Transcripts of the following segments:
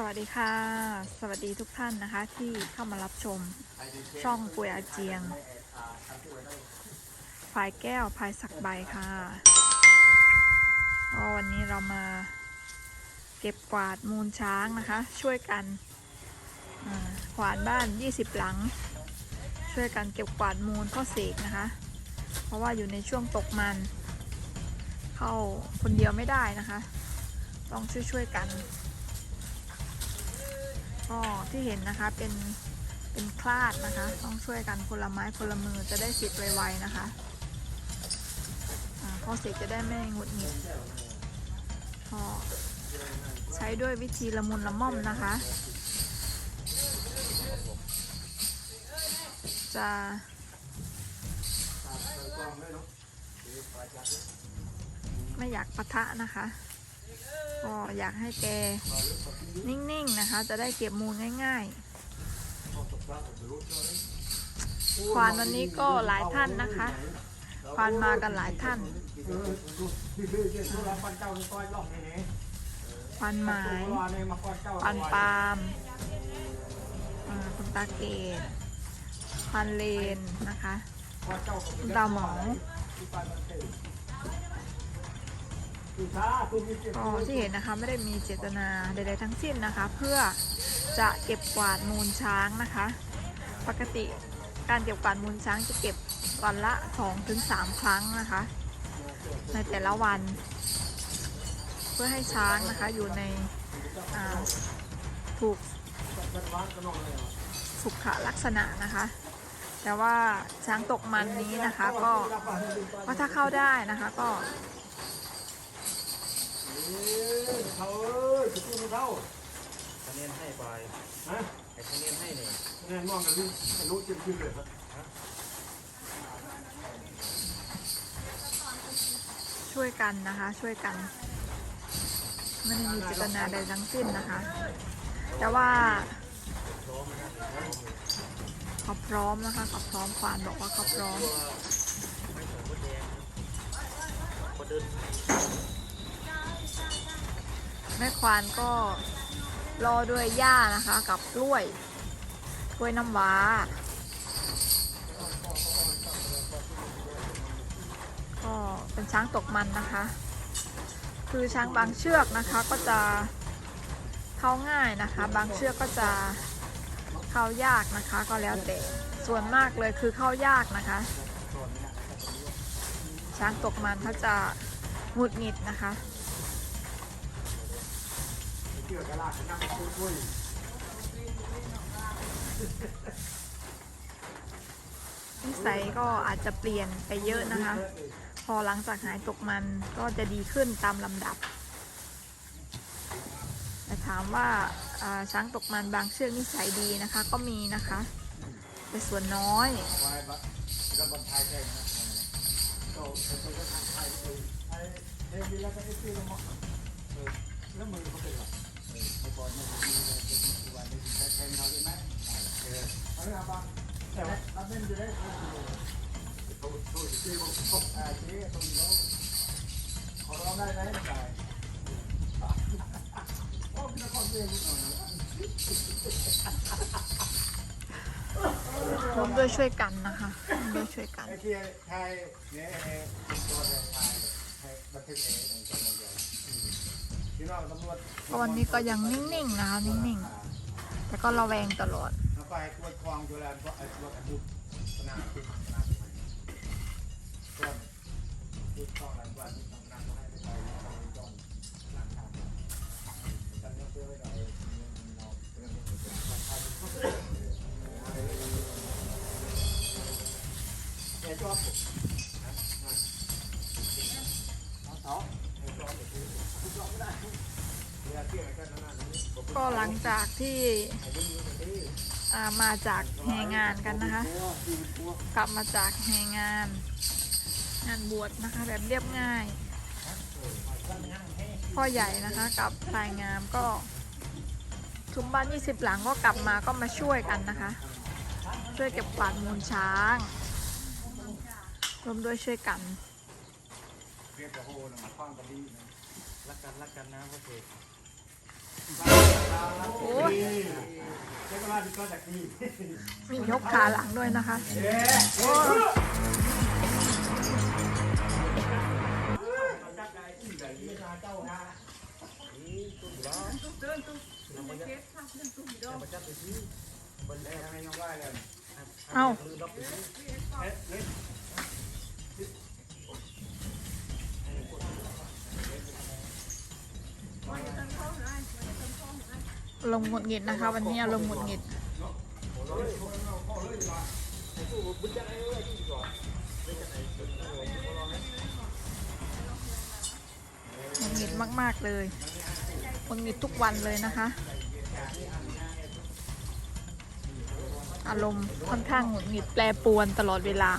สวัสดีค่ะ สวัสดีทุกท่านนะคะ ที่เข้ามารับชมช่องปุยอาเจียงพายแก้วพายสักใบค่ะก็วันนี้เรามาเก็บกวาดมูลช้างนะคะ ช่วยกันอ่าขวานบ้าน 20 หลัง ช่วยกันเก็บกวาดมูลข้อเสกนะคะ เพราะว่าอยู่ในช่วงตกมัน เข้าคนเดียวไม่ได้นะคะ ต้องช่วยๆกัน ก็ที่เห็นนะคะเป็นเป็นคลาดนะคะ ต้องช่วยกันคนละไม้คนละมือจะได้สร็จไวๆนะคะพอเสร็จจะได้ไม่งุดหงิดก็ใช้ด้วยวิธีละมุนละม่อมนะคะ จะไม่อยากปะทะนะคะ ก็อยากให้แกนิ่งๆนะคะ จะได้เก็บมูลง่ายๆ ควานวันนี้ก็หลายท่านนะคะ ควานมากันหลายท่าน ควานหมายควานปาล์มคุณตาเกตควานเลนนะคะ คุณตาหมอ ก็ที่เห็นนะคะไม่ได้มีเจตนาใดๆทั้งสิ้นนะคะ เพื่อจะเก็บกวาดมูลช้างนะคะ ปกติการเก็บกวาดมูลช้างจะเก็บวันละ 2-3ถึงครั้งนะคะ ในแต่ละวัน เพื่อให้ช้างนะคะอยู่ในถูกสุขลักษณะนะคะ แต่ว่าช้างตกมันนี้นะคะก็ก็ถ้าเข้าได้นะคะก็ เขาเอ้ยจะพูดไม่เท่าคะแนนให้ไปฮะไอ้คะแนนให้เนี่ยแน่นอนกันนี่ไม่รู้จริงจริงเลยครับช่วยกันนะคะ ช่วยกันไม่ได้มีเจตนาใดทั้งสิ้นนะคะ แต่ว่าเขาพร้อมนะคะเขาพร้อมควานบอกว่าเขาพร้อมไม่ส่งคน แม่ควานก็รอด้วยหญ้านะคะ กับกล้วยกล้วยน้ำว้า ก็เป็นช้างตกมันนะคะ คือช้างบางเชือกนะคะก็จะเข้าง่ายนะคะ บางเชือกก็จะเข้ายากนะคะ ก็แล้วแต่ส่วนมากเลยคือเข้ายากนะคะ ช้างตกมันเขาจะหงุดหงิดนะคะ เกี่ยวกับลากนั่งคุยคุยนิสัยก็อาจจะเปลี่ยนไปเยอะนะคะ พอหลังจากหายตกมันก็จะดีขึ้นตามลำดับ แต่ถามว่าช้างตกมันบางเชือกนิสัยดีนะคะก็มีนะคะ แต่ส่วนน้อยแล้วมือเขาเป็นหรอเออเมื่อก่อนเนี่ยมีอะไร ร่วมด้วยช่วยกันนะคะร่วมด้วยช่วยกัน ไอ้ที่ไทยเนี่ยไอ้ตัวไทยไทยไทยบันทึกเองในจำนวนเดียว ตอนนี้ก็ยังนิ่งๆนะะนิ่งๆ แต่ก็ระแวงตลอดเก็หลังจากที่มาจากแห่งานกันนะคะ กลับมาจากแห่งาน งานบวชนะคะ แบบเรียบง่าย พ่อใหญ่นะคะกับพลายงามก็ชุมบ้าน 20 หลังก็กลับมาก็มาช่วยกันนะคะ ช่วยเก็บกวาดมูลช้างรวมด้วยช่วยกันเรียกโหนมาฟังกันดีนะรักกันรักกันนะพ่อเสก มียกขาหลังด้วยนะคะ เอา ลงหงุดหงิดนะคะ วันนี้ลงหงุดหงิดหงุดหงิดมาก ๆ เลยหงุดหงิดทุกวันเลยนะคะ อารมณ์ค่อนข้างหงุดหงิดแปรปรวนตลอดเวลา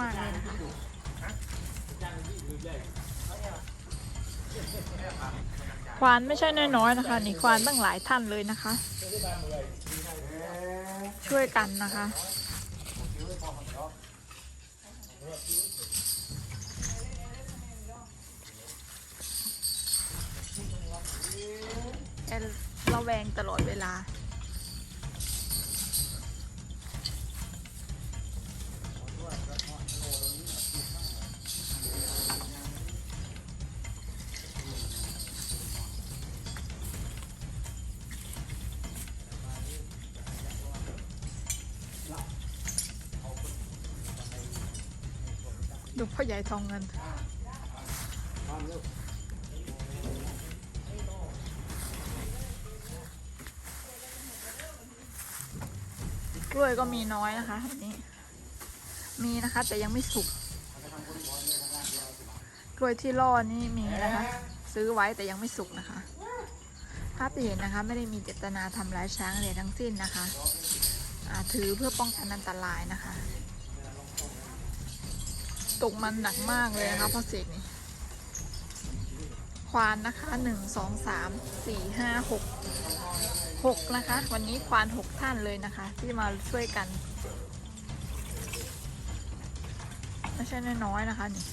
มากๆเลยนะคะควานไม่ใช่น้อยๆนะคะ นี่ควานตั้งหลายท่านเลยนะคะ ช่วยกันนะคะแอนระแวงตลอดเวลา ดูพ่อใหญ่ทองเงิน กล้วยก็มีน้อยนะคะวันนี้ มีนะคะ แต่ยังไม่สุก กล้วยที่ล่อนี่มีนะคะ ซื้อไว้แต่ยังไม่สุกนะคะ ภาพที่เห็นนะคะ ไม่ได้มีเจตนาทำร้ายช้างเลยทั้งสิ้นนะคะ ถือเพื่อป้องกันอันตรายนะคะ ตกมันหนักมากเลยนะคะพ่อเสกนี่ควานนะคะหนึ่งสองสามสี่ห้าหกหกนะคะ วันนี้ควานหกท่านเลยนะคะ ที่มาช่วยกัน ไม่ใช่น้อยๆนะคะนี่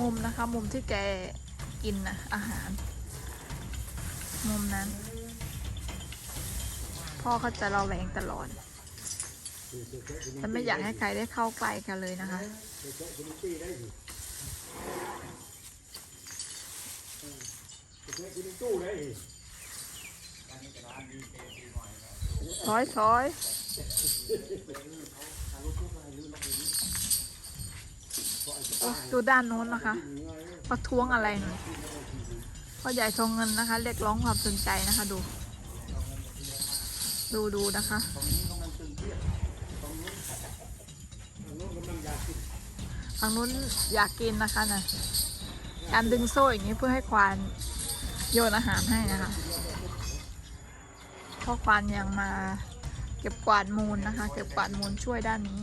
มุมนะคะ มุมที่แกกินนะอาหาร มุมนั้น พ่อเขาจะระแวงตลอดแต่ไม่อยากให้ใครได้เข้าใกล้กันเลยนะคะถอยถอย ดูด้านโน้นนะคะประท้วงอะไรหน่อยพ่อใหญ่ทองเงินนะคะ เรียกร้องความสนใจนะคะ ดู ดูดูนะคะฝั่งนู้นอยากกินนะคะนะการดึงโซ่อย่างนี้เพื่อให้ควานโยนอาหารให้นะคะเพราะควานยังมาเก็บกวาดมูลนะคะ เก็บกวาดมูลช่วยด้านนี้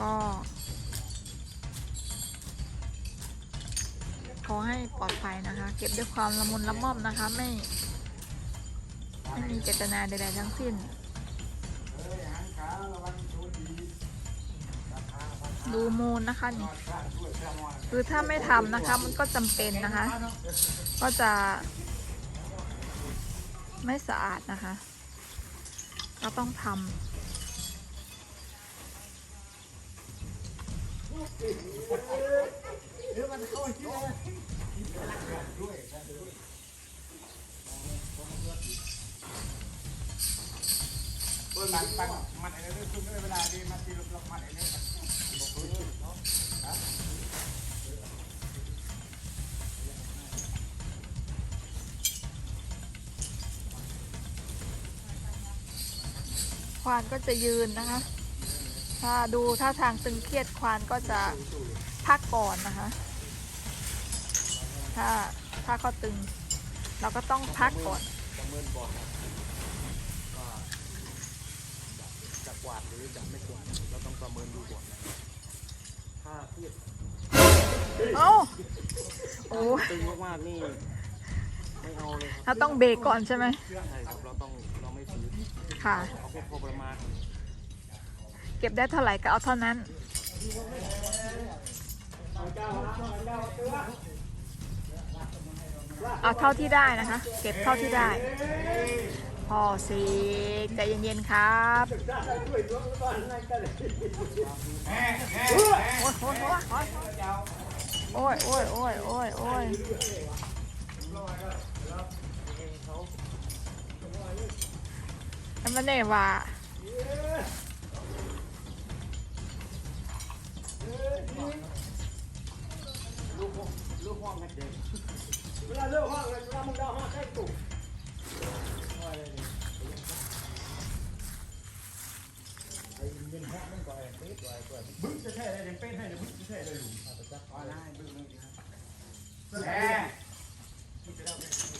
ก็ขอให้ปลอดภัยนะคะ เก็บด้วยความละมุนละม่อมนะคะ ไม่ ไม่มีเจตนาใดๆทั้งสิ้น ดูมูลนะคะนี่คือถ้าไม่ทำนะคะ มันก็จำเป็นนะคะ ก็จะ ไม่สะอาดนะคะ ก็ต้องทำ ควานก็จะยืนนะคะ ถ้าดูท่าทางตึงเครียดควานก็จะพักก่อนนะคะ ถ้าถ้าเขาตึง เราก็ต้องพักก่อนประเมินก่อนครับว่าจะกวาดหรือจะไม่กวาดเราต้องประเมินดูก่อนนะถ้าเครียดเอ้าโอ้ยตึงมากๆนี่ไม่เอาเลยครับถ้าต้องเบรกก่อนใช่ไหมใช่ครับเราต้องเราไม่ฝืนค่ะเอาแค่พอประมาณเก็บได้เท่าไหร่ก็เอาเท่านั้น เอาเท่าที่ได้นะคะ เก็บเท่าที่ได้ พอสิใจเย็นๆครับโอ้ยโอ้ยโอ้ยโอ้ยโอ้ยโอ้ย ทำไมเนี่ยว่าเวลาเลิกห้องเลยเวลามึงดาวห้องใกล้ตุ่บึ้งจะแท้เลยยังเป็นให้เลยบึ้งจะแท้เลยหลุมอ๋อได้บึ้งเลยแหม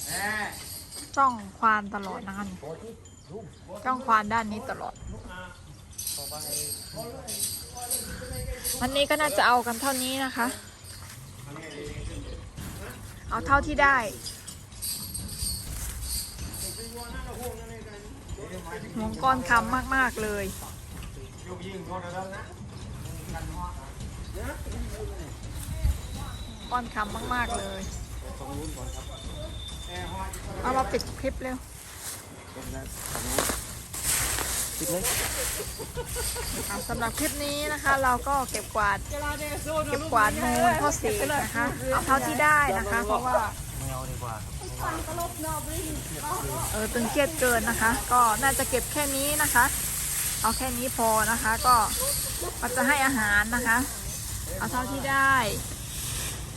แหมจ้องควานตลอดนะคะนี่จ้องควานด้านนี้ตลอด วันนี้ก็น่าจะเอากันเท่านี้นะคะ เอาเท่าที่ได้หงก้อนคำมาก ๆ เลยยกยิงเขาแล้วนะก้อนคำมาก ๆ เลยตรงนู้นก่อนครับเอามาปิดคลิปเร็ว ปิดเลยอะสำหรับคลิปนี้นะคะ เราก็เก็บกวาดเก็บกวาดมูลพ่อเสกนะคะเอาเท่าที่ได้นะคะ เพราะว่าไม่เอาดีกว่าเออตึงเครียดเกินนะคะ ก็น่าจะเก็บแค่นี้นะคะ เอาแค่นี้พอนะคะ ก็ก็จะให้อาหารนะคะ เอาเท่าที่ได้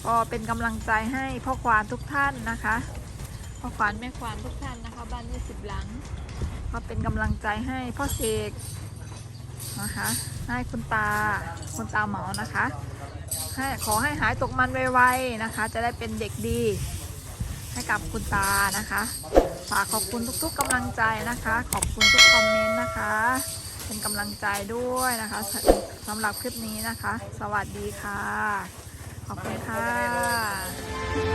ก็เป็นกำลังใจให้พ่อควานทุกท่านนะคะ พ่อควานแม่ควานทุกท่านนะคะ บ้านยี่สิบหลัง ก็เป็นกำลังใจให้พ่อเสกนะคะ ให้คุณตาคุณตาเหมานะคะให้ขอให้หายตกมันไวๆนะคะ จะได้เป็นเด็กดี ให้กับคุณตานะคะฝากขอบคุณทุกๆกำลังใจนะคะ ขอบคุณทุกคอมเมนต์นะคะ เป็นกำลังใจด้วยนะคะสสำหรับคลิปนี้นะคะ สวัสดีค่ะ ขอบคุณค่ะ